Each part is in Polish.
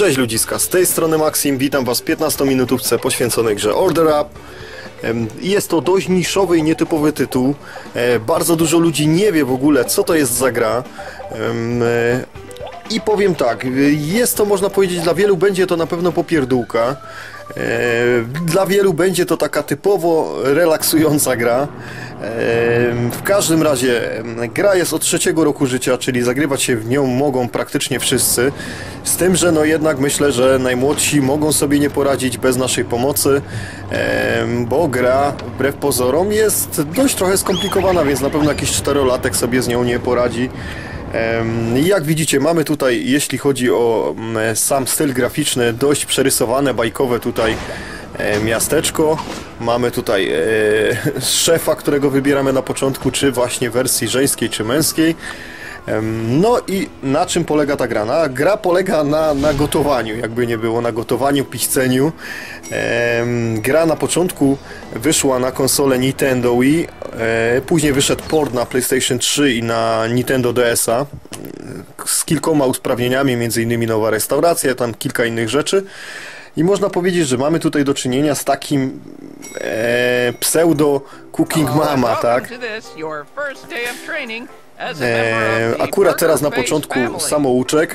Cześć ludziska, z tej strony Maxim, witam was w 15 minutówce poświęconej grze Order Up. Jest to dość niszowy i nietypowy tytuł. E, Bardzo dużo ludzi nie wie w ogóle, co to jest za gra. E, I powiem tak, y, jest to, można powiedzieć, dla wielu będzie to na pewno popierdółka. Dla wielu będzie to taka typowo relaksująca gra. W każdym razie gra jest od trzeciego roku życia, czyli zagrywać się w nią mogą praktycznie wszyscy. Z tym, że no jednak myślę, że najmłodsi mogą sobie nie poradzić bez naszej pomocy, bo gra wbrew pozorom jest dość trochę skomplikowana, więc na pewno jakiś czterolatek sobie z nią nie poradzi. Jak widzicie, mamy tutaj, jeśli chodzi o mm, sam styl graficzny, dość przerysowane, bajkowe tutaj e, miasteczko. Mamy tutaj e, szefa, którego wybieramy na początku, czy właśnie wersji żeńskiej, czy męskiej. No i na czym polega ta gra? Na, gra polega na, na gotowaniu, jakby nie było, na gotowaniu, pichceniu. Gra na początku wyszła na konsolę Nintendo Wii, e, później wyszedł port na PlayStation 3 i na Nintendo DS-a z kilkoma usprawnieniami, innymi nowa restauracja, tam kilka innych rzeczy. I można powiedzieć, że mamy tutaj do czynienia z takim e, pseudo Cooking Mama, tak? E, akurat teraz na początku samouczek,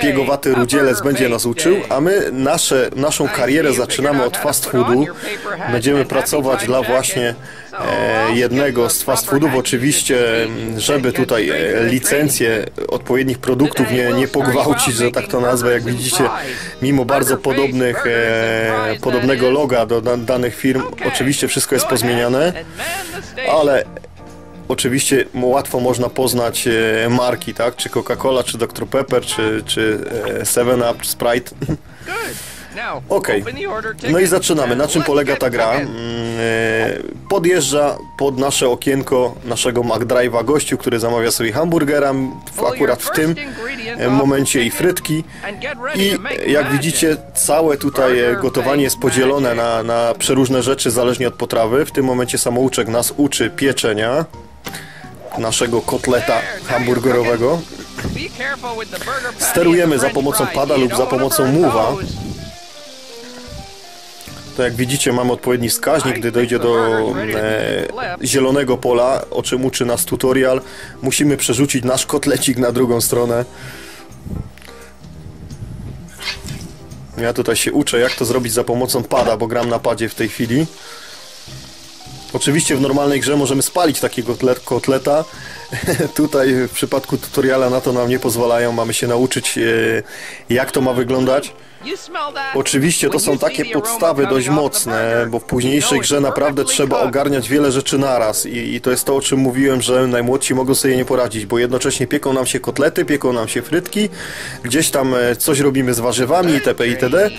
piegowaty rudzielec będzie nas uczył, a my nasze, naszą karierę zaczynamy od fast foodu. Będziemy pracować dla właśnie e, jednego z fast foodów, oczywiście, żeby tutaj e, licencje odpowiednich produktów nie, nie pogwałcić, że tak to nazwę. Jak widzicie, mimo bardzo podobnych, e, podobnego loga do da- danych firm, oczywiście wszystko jest pozmieniane, ale Oczywiście łatwo można poznać e, marki, tak? Czy Coca-Cola, czy Dr. Pepper, czy, czy e, 7-Up, czy Sprite. Okej. No i zaczynamy. Na czym polega ta gra? Mm, e, Podjeżdża pod nasze okienko naszego McDrive'a gościu, który zamawia sobie hamburgera, akurat w tym e, momencie i frytki. I e, jak widzicie, całe tutaj e, gotowanie jest podzielone na, na przeróżne rzeczy, zależnie od potrawy. W tym momencie samouczek nas uczy pieczenia naszego kotleta hamburgerowego. Sterujemy za pomocą pada lub za pomocą muwa. To jak widzicie mamy odpowiedni wskaźnik, gdy dojdzie do e, zielonego pola, o czym uczy nas tutorial. Musimy przerzucić nasz kotlecik na drugą stronę. Ja tutaj się uczę jak to zrobić za pomocą pada, bo gram na padzie w tej chwili. Oczywiście w normalnej grze możemy spalić takiego kotlet- kotleta. Tutaj w przypadku tutoriala na to nam nie pozwalają. Mamy się nauczyć e, jak to ma wyglądać. Oczywiście to są takie podstawy dość mocne, bo w późniejszej grze naprawdę trzeba ogarniać wiele rzeczy naraz i, i to jest to, o czym mówiłem, że najmłodsi mogą sobie nie poradzić, bo jednocześnie pieką nam się kotlety, pieką nam się frytki, gdzieś tam e, coś robimy z warzywami itp. itd.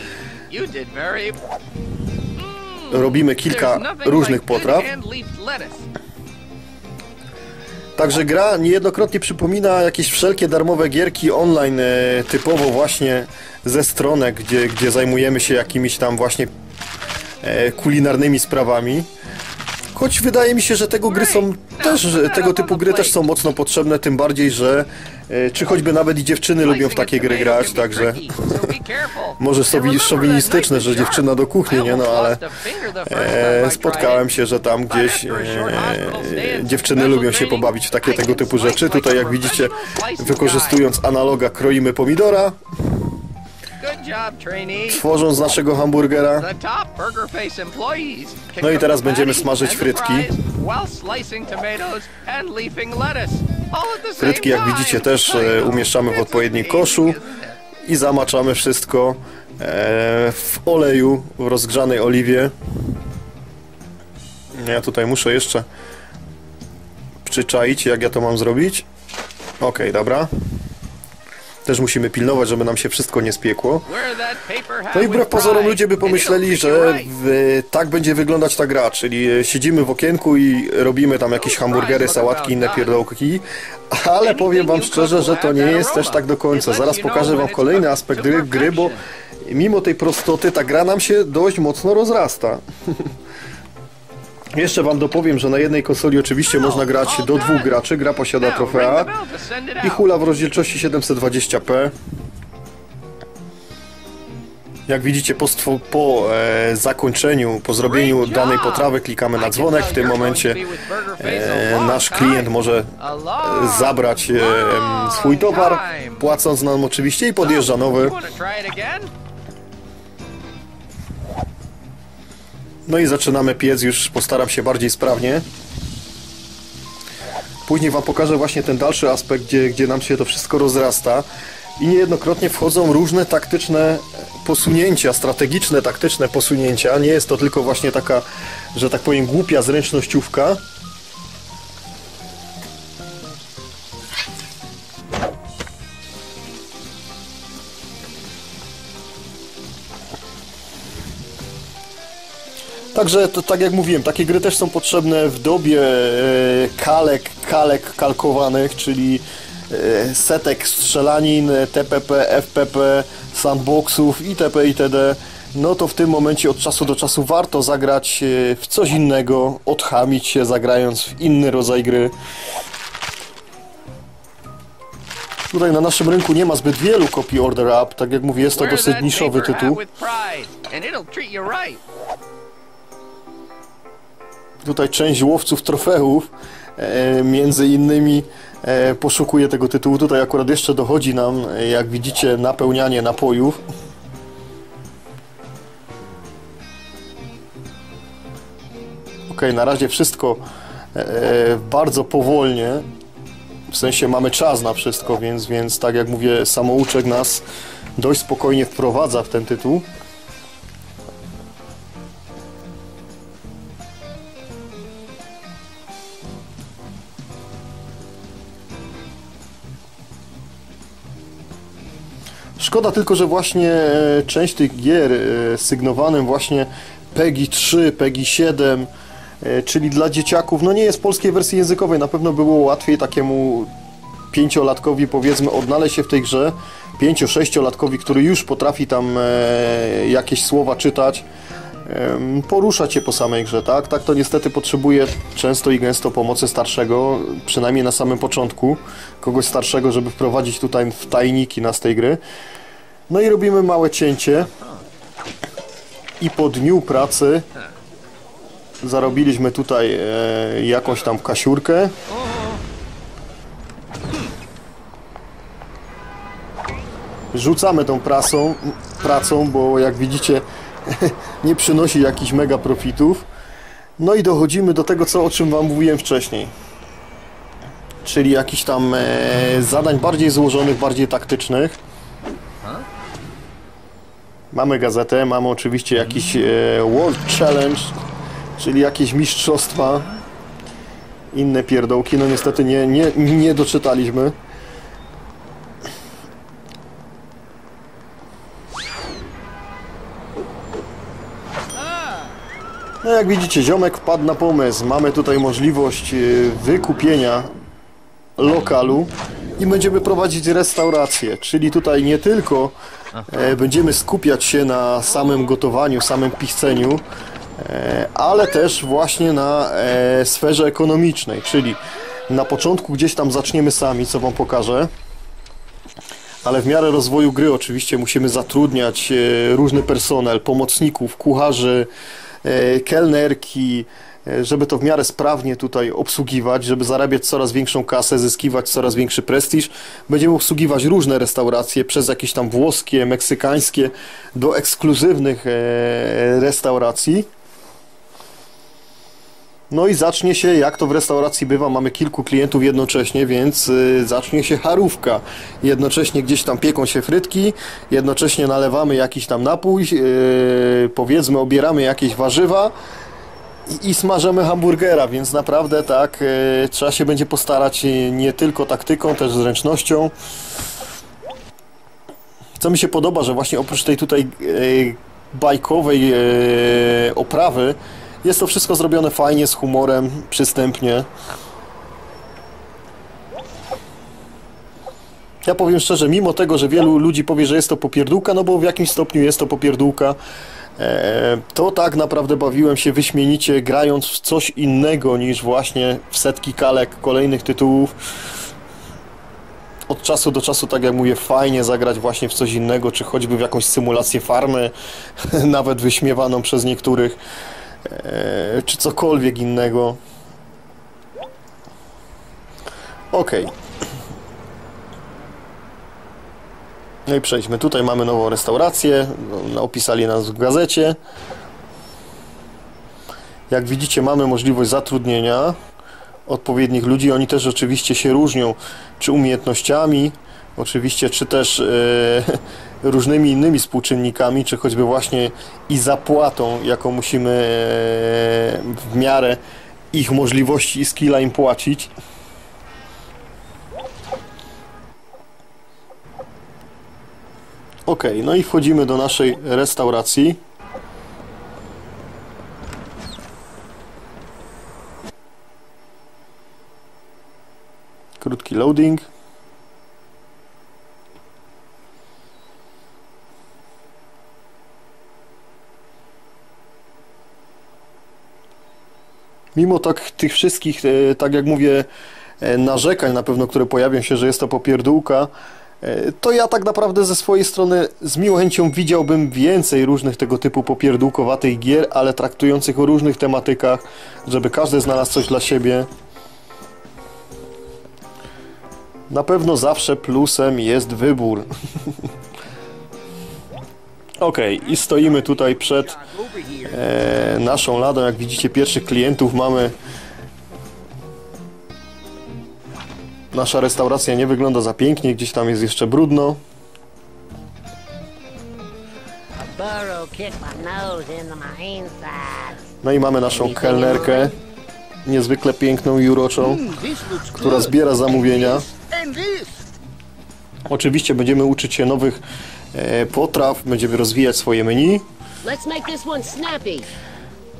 Robimy kilka różnych potraw. Także gra niejednokrotnie przypomina jakieś wszelkie darmowe gierki online, e, typowo właśnie ze stronek, gdzie, gdzie zajmujemy się jakimiś tam właśnie e, kulinarnymi sprawami. Choć wydaje mi się, że tego gry są też, że tego typu gry też są mocno potrzebne, tym bardziej, że e, czy choćby nawet i dziewczyny lubią w takie gry grać, także może sowi- szowinistyczne, że dziewczyna do kuchni, nie? No ale e, spotkałem się, że tam gdzieś e, dziewczyny lubią się pobawić w takie tego typu rzeczy. Tutaj jak widzicie, wykorzystując analoga kroimy pomidora, tworząc naszego hamburgera. No i teraz będziemy smażyć frytki. Frytki, Frytki, jak widzicie, też e, umieszczamy w odpowiednim koszu i zamaczamy wszystko e, w oleju, w rozgrzanej oliwie. Ja tutaj muszę jeszcze przyczaić, jak ja to mam zrobić. Okej, dobra. Też musimy pilnować, żeby nam się wszystko nie spiekło. No i wbrew pozorom ludzie by pomyśleli, że w, tak będzie wyglądać ta gra, czyli e, siedzimy w okienku i robimy tam jakieś hamburgery, sałatki, inne pierdołki, ale powiem wam szczerze, że to nie jest też tak do końca. Zaraz pokażę wam kolejny aspekt gry, gry bo mimo tej prostoty ta gra nam się dość mocno rozrasta. Jeszcze wam dopowiem, że na jednej konsoli oczywiście można grać do dwóch graczy, gra posiada trofea i hula w rozdzielczości 720p. Jak widzicie, po, po e, zakończeniu, po zrobieniu danej potrawy klikamy na dzwonek. W tym momencie e, nasz klient może e, zabrać e, swój towar, płacąc nam oczywiście i podjeżdża nowy. No i zaczynamy piec, już postaram się bardziej sprawnie. Później Wam pokażę właśnie ten dalszy aspekt, gdzie, gdzie nam się to wszystko rozrasta. I niejednokrotnie wchodzą różne taktyczne posunięcia, strategiczne, taktyczne posunięcia. Nie jest to tylko właśnie taka, że tak powiem, głupia zręcznościówka. Także, to, tak jak mówiłem, takie gry też są potrzebne w dobie e, kalek, kalek kalkowanych, czyli e, setek strzelanin, TPP, FPP, sandboxów itp. itd. No to w tym momencie od czasu do czasu warto zagrać e, w coś innego, odchamić się zagrając w inny rodzaj gry. Tutaj na naszym rynku nie ma zbyt wielu kopii Order Up, tak jak mówię, jest to dosyć niszowy tytuł. Tutaj część łowców trofeów e, między innymi e, poszukuje tego tytułu. Tutaj akurat jeszcze dochodzi nam, e, jak widzicie, napełnianie napojów. Ok, na razie wszystko bardzo powolnie. W sensie mamy czas na wszystko, więc, więc tak jak mówię, samouczek nas dość spokojnie wprowadza w ten tytuł. Szkoda tylko, że właśnie e, część tych gier e, sygnowanym właśnie PEGI 3, PEGI 7, e, czyli dla dzieciaków, no nie jest polskiej wersji językowej. Na pewno było łatwiej takiemu pięciolatkowi powiedzmy odnaleźć się w tej grze, pięcio-sześciolatkowi, który już potrafi tam jakieś słowa czytać, poruszać się po samej grze, tak? Tak to niestety potrzebuje często i gęsto pomocy starszego, przynajmniej na samym początku, kogoś starszego, żeby wprowadzić tutaj w tajniki nas tej gry. No i robimy małe cięcie i po dniu pracy zarobiliśmy tutaj e, jakąś tam kasiurkę. Rzucamy tą prasą, pracą, bo jak widzicie nie przynosi jakichś mega profitów. No i dochodzimy do tego, co, o czym Wam mówiłem wcześniej. Czyli jakichś tam e, zadań bardziej złożonych, bardziej taktycznych. Mamy gazetę, mamy oczywiście jakiś e, World Challenge, czyli jakieś mistrzostwa. Inne pierdołki, no niestety nie, nie, nie doczytaliśmy. No jak widzicie, ziomek wpadł na pomysł. Mamy tutaj możliwość e, wykupienia lokalu i będziemy prowadzić restaurację, czyli tutaj nie tylko e, będziemy skupiać się na samym gotowaniu, samym pichceniu, e, ale też właśnie na e, sferze ekonomicznej, czyli na początku gdzieś tam zaczniemy sami, co Wam pokażę, ale w miarę rozwoju gry oczywiście musimy zatrudniać różny personel, pomocników, kucharzy, kelnerki, e, żeby to w miarę sprawnie tutaj obsługiwać, żeby zarabiać coraz większą kasę, zyskiwać coraz większy prestiż. Będziemy obsługiwać różne restauracje, przez jakieś tam włoskie, meksykańskie, do ekskluzywnych e, restauracji. No i zacznie się, jak to w restauracji bywa, mamy kilku klientów jednocześnie, więc y, zacznie się harówka. Jednocześnie gdzieś tam pieką się frytki, jednocześnie nalewamy jakiś tam napój, y, powiedzmy obieramy jakieś warzywa i, smażymy hamburgera, więc naprawdę tak, y, trzeba się będzie postarać nie tylko taktyką, też zręcznością. Co mi się podoba, że właśnie oprócz tej tutaj bajkowej oprawy, jest to wszystko zrobione fajnie, z humorem, przystępnie. Ja powiem szczerze, mimo tego, że wielu ludzi powie, że jest to popierdółka, no bo w jakimś stopniu jest to popierdółka, e, to tak naprawdę bawiłem się wyśmienicie, grając w coś innego niż właśnie w setki kalek kolejnych tytułów. od czasu do czasu, tak jak mówię, fajnie zagrać właśnie w coś innego, czy choćby w jakąś symulację farmy, nawet wyśmiewaną przez niektórych, czy cokolwiek innego. Okej. No i przejdźmy. Tutaj mamy nową restaurację. No, Opisali nas w gazecie. Jak widzicie, mamy możliwość zatrudnienia odpowiednich ludzi. Oni też oczywiście się różnią, czy umiejętnościami, oczywiście, czy też e, różnymi innymi współczynnikami, czy choćby właśnie i zapłatą, jaką musimy e, w miarę ich możliwości i skilla im płacić. Ok, no i wchodzimy do naszej restauracji. Krótki loading. Mimo tak tych wszystkich, e, tak jak mówię, e, narzekań na pewno, które pojawią się, że jest to popierdółka, e, to ja tak naprawdę ze swojej strony z miłą chęcią widziałbym więcej różnych tego typu popierdółkowatych gier, ale traktujących o różnych tematykach, żeby każdy znalazł coś dla siebie. Na pewno zawsze plusem jest wybór. Ok, i stoimy tutaj przed e, naszą ladą. Jak widzicie, pierwszych klientów mamy. Nasza restauracja nie wygląda za pięknie, gdzieś tam jest jeszcze brudno. No i mamy naszą kelnerkę, niezwykle piękną i uroczą, która zbiera zamówienia. Oczywiście będziemy uczyć się nowych potraw, będziemy rozwijać swoje menu.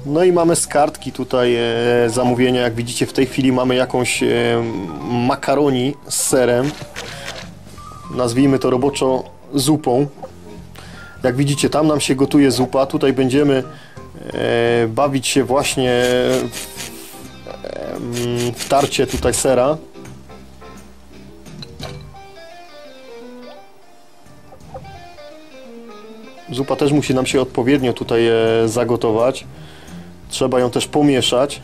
No i mamy z kartki tutaj e, zamówienia. Jak widzicie w tej chwili mamy jakąś e, makaroni z serem. Nazwijmy to roboczo zupą. Jak widzicie tam nam się gotuje zupa. Tutaj będziemy e, bawić się właśnie w tarcie tutaj sera. Zupa też musi nam się odpowiednio tutaj e, zagotować. Trzeba ją też pomieszać.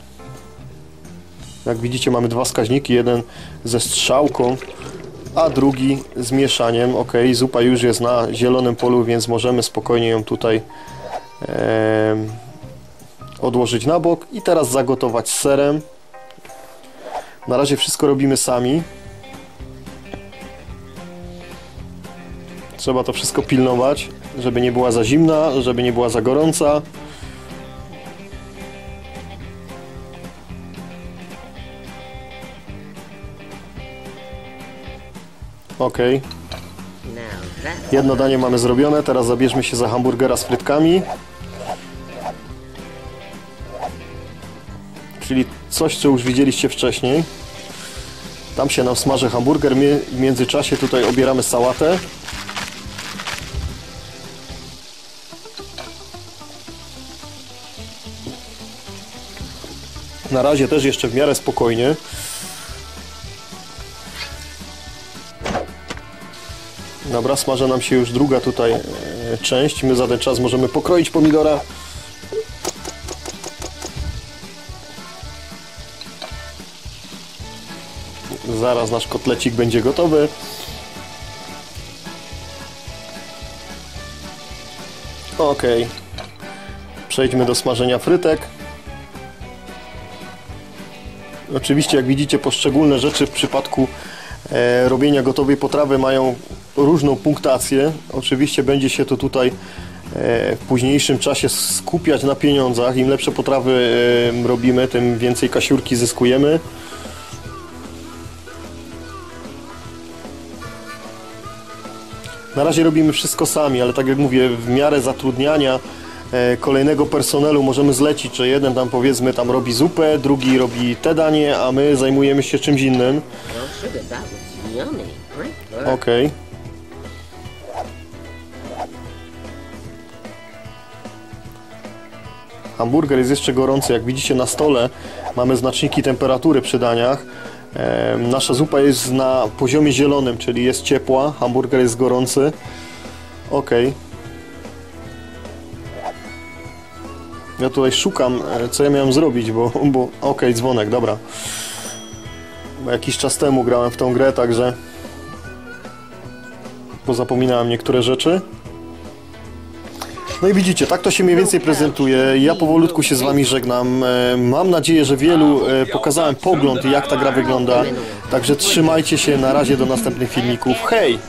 Jak widzicie mamy dwa wskaźniki, jeden ze strzałką, a drugi z mieszaniem. Ok, zupa już jest na zielonym polu, więc możemy spokojnie ją tutaj em, odłożyć na bok i teraz zagotować serem. Na razie wszystko robimy sami. Trzeba to wszystko pilnować, żeby nie była za zimna, żeby nie była za gorąca. Ok, jedno danie mamy zrobione, teraz zabierzmy się za hamburgera z frytkami. Czyli coś, co już widzieliście wcześniej. Tam się nam smaży hamburger, w międzyczasie tutaj obieramy sałatę. Na razie też jeszcze w miarę spokojnie. Dobra, smaży nam się już druga tutaj e, część. My za ten czas możemy pokroić pomidora. Zaraz nasz kotlecik będzie gotowy. Ok. Przejdźmy do smażenia frytek. Oczywiście, jak widzicie, poszczególne rzeczy w przypadku e, robienia gotowej potrawy mają różną punktację. Oczywiście będzie się to tutaj e, w późniejszym czasie skupiać na pieniądzach. Im lepsze potrawy e, robimy, tym więcej kasiurki zyskujemy. Na razie robimy wszystko sami, ale tak jak mówię, w miarę zatrudniania kolejnego personelu możemy zlecić, że jeden tam powiedzmy tam robi zupę, drugi robi te danie, a my zajmujemy się czymś innym. Okej. Hamburger jest jeszcze gorący. Jak widzicie na stole mamy znaczniki temperatury przy daniach. E, nasza zupa jest na poziomie zielonym, czyli jest ciepła, hamburger jest gorący. Okej. Ja tutaj szukam, e, co ja miałem zrobić, bo... bo Okej, dzwonek, dobra. Bo jakiś czas temu grałem w tą grę, także... Pozapominałem niektóre rzeczy. No i widzicie, tak to się mniej więcej prezentuje. Ja powolutku się z wami żegnam. E, Mam nadzieję, że wielu e, pokazałem pogląd, jak ta gra wygląda. Także trzymajcie się, na razie do następnych filmików. Hej!